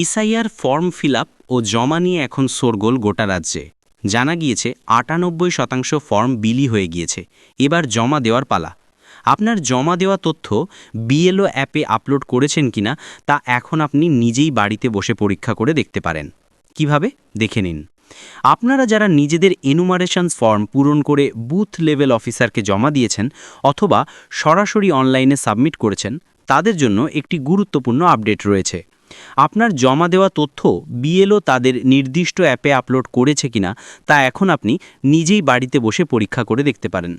ইসাইয়ার form fill ও জমা নিয়ে এখন সোরগোল গোটা রাজ্যে। জানা গিয়েছে, আটানব্বই শতাংশ ফর্ম বিলি হয়ে গিয়েছে। এবার জমা দেওয়ার পালা। আপনার জমা দেওয়া তথ্য বিএলও অ্যাপে আপলোড করেছেন কিনা, তা এখন আপনি নিজেই বাড়িতে বসে পরীক্ষা করে দেখতে পারেন। কীভাবে? দেখে নিন। আপনারা যারা নিজেদের এনুমারেশনস ফর্ম পূরণ করে বুথ লেভেল অফিসারকে জমা দিয়েছেন অথবা সরাসরি অনলাইনে সাবমিট করেছেন, তাদের জন্য একটি গুরুত্বপূর্ণ আপডেট রয়েছে। আপনার জমা দেওয়া তথ্য বিএলও তাদের নির্দিষ্ট অ্যাপে আপলোড করেছে কিনা তা এখন আপনি নিজেই বাড়িতে বসে পরীক্ষা করে দেখতে পারেন।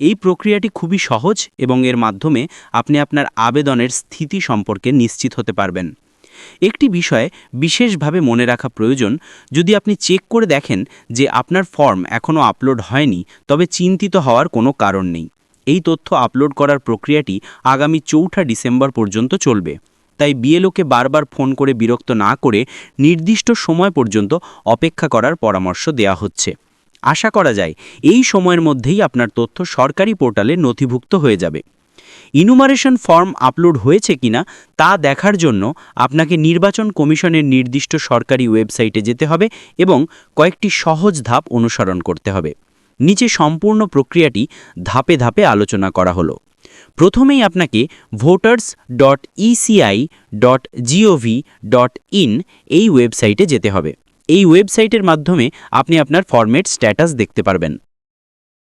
এই প্রক্রিয়াটি খুবই সহজ এবং এর মাধ্যমে আপনি আপনার আবেদনের স্থিতি সম্পর্কে নিশ্চিত হতে পারবেন। একটি বিষয়ে বিশেষভাবে মনে রাখা প্রয়োজন, যদি আপনি চেক করে দেখেন যে আপনার ফর্ম এখনও আপলোড হয়নি, তবে চিন্তিত হওয়ার কোনো কারণ নেই। এই তথ্য আপলোড করার প্রক্রিয়াটি আগামী চৌঠা ডিসেম্বর পর্যন্ত চলবে। তাই বিএলওকে বারবার ফোন করে বিরক্ত না করে নির্দিষ্ট সময় পর্যন্ত অপেক্ষা করার পরামর্শ দেওয়া হচ্ছে। আশা করা যায় এই সময়ের মধ্যেই আপনার তথ্য সরকারি পোর্টালে নথিভুক্ত হয়ে যাবে। ইনুমারেশন ফর্ম আপলোড হয়েছে কিনা তা দেখার জন্য আপনাকে নির্বাচন কমিশনের নির্দিষ্ট সরকারি ওয়েবসাইটে যেতে হবে এবং কয়েকটি সহজ ধাপ অনুসরণ করতে হবে। নিচে সম্পূর্ণ প্রক্রিয়াটি ধাপে ধাপে আলোচনা করা হলো। প্রথমেই আপনাকে voters dot ECI dot gov dot in এই ওয়েবসাইটে যেতে হবে। এই ওয়েবসাইটের মাধ্যমে আপনি আপনার ফরম্যাট স্ট্যাটাস দেখতে পারবেন।